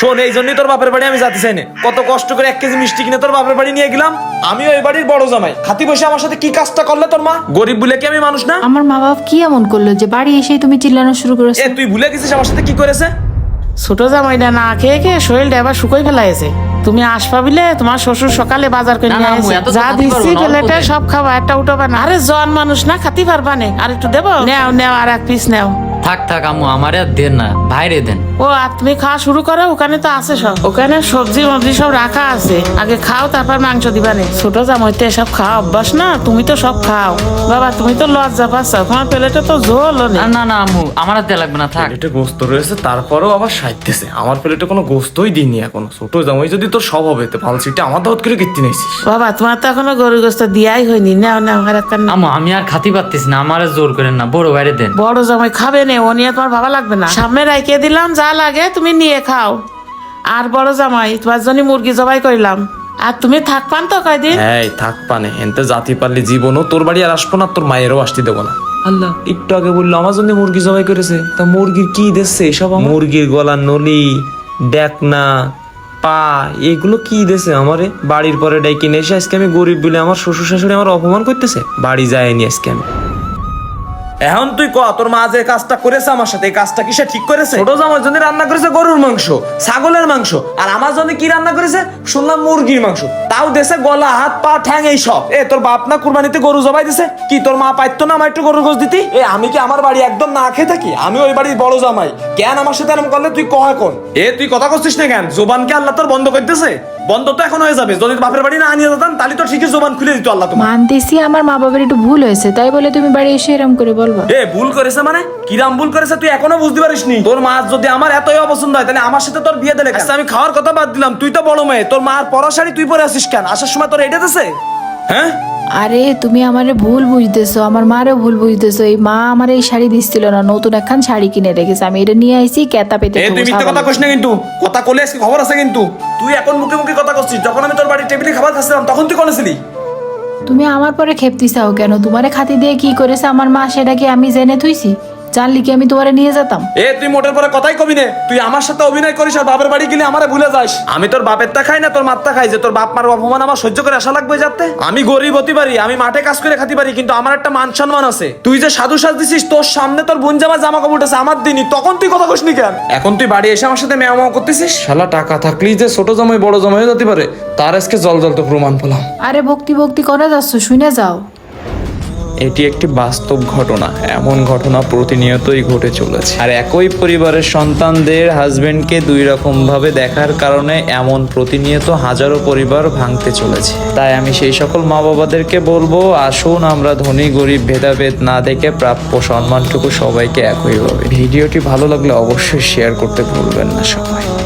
শোন এই জন্যই তোর বাপের বাড়ি আমি যাতে চাই না কত কষ্ট করে এক কেজি মিষ্টি কিনে তোর বাপের বাড়ি নিয়ে গেলাম। আমি ওই বাড়ির বড় জামাই। খাতি বসে আমার সাথে কি কাজটা করলে তোর মা? গরিব বলে কি আমি মানুষ না? আমার মা বাবা কি এমন করল যে বাড়ি এসেই তুমি চিল্লানো শুরু করেছ? এ তুই ভুলে গেছিস আমার সাথে কি করেছে? ছোট জামাইটা না খেয়ে খেয়ে শরীরটা এবার শুকোই ফেলাইছে। তুমি আসবা বিলে তোমার শ্বশুর সকালে বাজার করে নিয়ে আসে যা অল্প প্লেটে সব খাবা একটা উঠাবা না। আরে জন মানুষ না খাতি পারবা নে। আর একটু দেবো? নেও নেও আর এক পিস নেও। থাক থাক আম্মু আমারে আর দেন না ভাইরে দেন। ও আর তুমি খাওয়া শুরু করো ওখানে তো আছে সব। ওখানে সবজি মবজি সব রাখা আছে। আগে খাও তারপর মাংস দিবা নে। ছোট জামাই তো এসব খাওয়া অভ্যাস না তুমি তো সব খাও। বাবা তুমি তো লজ্জা পাচ্ছ তোমার প্লেটে তো ঝোল না না না আম্মু আমার আর দেয়া লাগবে না থাক। প্লেটে গোস্ত রয়েছে তারপরেও আবার সাইতেছে। আমার প্লেটে কোনো গোস্তই দিইনি এখনও। ছোট জামাই যদি তোর সব হবে তো পালসিটা আমার দাওয়াত করে কীর্তি নিয়েছিস। বাবা তোমার তো এখনও গরু গোস্ত দিয়াই হয়নি। না নাও আর একটা। আম্মু আমি আর খাতি পারতেছি না আমার জোর করেন না বড় বাইরে দেন। বড় জামাই খাবে না ও নিয়ে তোমার ভাবা লাগবে না। সামনে রাইকে দিলাম যা লাগে তুমি নিয়ে খাও। আর বড় জামাই তোমার জন্য মুরগি জবাই করলাম। আর তুমি থাকপান তো কয়দিন? হ্যাঁ থাক পানে। হেনতে জাতি পারলি জীবনও তোর বাড়ি আর আসব না তোর মায়েরও আসতে দেবো না। আল্লাহ একটু আগে বলল আমার জন্য মুরগি জবাই করেছে। তা মুরগির কি দিচ্ছে এসব মুরগির গলা নলি ডেকনা পা এগুলো কি দিছে আমারে? বাড়ির পরে ডাইকে নিয়ে এসে আজকে আমি গরিব বলে আমার শ্বশুর শাশুড়ি আমার অপমান করতেছে? বাড়ি যায়নি আজকে আমি। এখন তুই ক তোর মা যে কাজটা করেছে আমার সাথে এই কাজটা কি সে ঠিক করেছে? ছোট জামার জন্য রান্না করেছে গরুর মাংস ছাগলের মাংস আর আমার জন্য কি রান্না করেছে? শুনলাম মুরগির মাংস। তাও দেশে গলা হাত পা ঠ্যাং এই সব। এ তোর বাপ না কুরবানিতে গরু জবাই দিছে? কি তোর মা পাইতো না আমার একটু গরুর গোস দিতি? এ আমি কি আমার বাড়ি একদম না খেয়ে থাকি? আমি ওই বাড়ির বড় জামাই। কেন আমার সাথে এরকম করলে তুই কয় কোন এ তুই কথা করছিস না কেন? জোবানকে আল্লাহ তোর বন্ধ করতেছে? বন্ধ তো এখন হয়ে যাবে। যদি বাপের বাড়ি না আনিয়ে যেতাম তাহলে তো ঠিকই জোবান খুলে দিত আল্লাহ তোমার। মানতেছি আমার মা বাবার একটু ভুল হয়েছে তাই বলে তুমি বাড়ি এসে এরম করে বলবা? এ ভুল করেছে মানে? কিরাম ভুল করেছে তুই এখনও বুঝতে পারিস নি তোর মা যদি আমার এতই অপছন্দ হয় তাহলে আমার সাথে তোর বিয়ে দিলে কেন? আচ্ছা, আমি খাওয়ার কথা বাদ দিলাম। তুই তো বড় মেয়ে। তোর মার পরা শাড়ি তুই পরে আসিস কেন? আসার সময় তোর এটা দিছে? হ্যাঁ? আরে তুমি আমারে ভুল বুঝতেছো। আমার মারও ভুল বুঝতেছো। এই মা আমার এই শাড়ি দিচ্ছিল না নতুন একখান শাড়ি কিনে রেখেছে। আমি এটা নিয়ে আইছি কেতা পেতে তুই দেবো কথা। কইস না কিন্তু। কথা কলে আজকে খবর আছে কিন্তু। তুই এখন মুখে মুখে কথা করছিস যখন আমি তোর বাড়ির টেবিলে খাবার খাচ্ছিলাম তখন তুই করেছিলি তুমি আমার পরে খেপতি চাও কেন? তোমারে খাতি দিয়ে কি করেছে আমার মা, সেটা কি আমি জেনে থুইছি? জানলি কি আমি তোমারে নিয়ে যেতাম। এ তুই মোটের পরে কথাই কবি নে। তুই আমার সাথে অভিনয় করিস আর বাপের বাড়ি গেলে আমারে ভুলে যাস। আমি তোর বাপের তা খাই না তোর মাত্তা খাই যে তোর বাপ মার অপমান আমার সহ্য করে আসা লাগবে যাতে। আমি গরিব হতে পারি আমি মাঠে কাজ করে খাতে পারি কিন্তু আমার একটা মান সম্মান আছে। তুই যে সাধু সাজ দিছিস তোর সামনে তোর বোন জামা জামা কাপড় আছে আমার দিনই। তখন তুই কথা কসনি কেন? এখন তুই বাড়ি এসে আমার সাথে মেয়া মেয়া করতেছিস? শালা টাকা থাকলি যে ছোট জামাই বড় জামাই হয়ে যেতে পারে তার আজকে জল জল তো প্রমাণ পেলাম। আরে ভক্তি ভক্তি করে যাচ্ছ শুনে যাও। এটি একটি বাস্তব ঘটনা। এমন ঘটনা প্রতিনিয়তই ঘটে চলেছে। আর একই পরিবারের সন্তানদের হাজবেন্ডকে দুই রকম ভাবে দেখার কারণে এমন প্রতিনিয়ত হাজারো পরিবার ভাঙতে চলেছে। তাই আমি সেই সকল মা বাবাদেরকে বলব, আসুন আমরা ধনী, গরিব, ভেদাভেদ না দেখে প্রাপ্য সম্মানটুকু সবাইকে একইভাবে। ভিডিওটি ভালো লাগলে অবশ্যই শেয়ার করতে ভুলবেন না সবাই।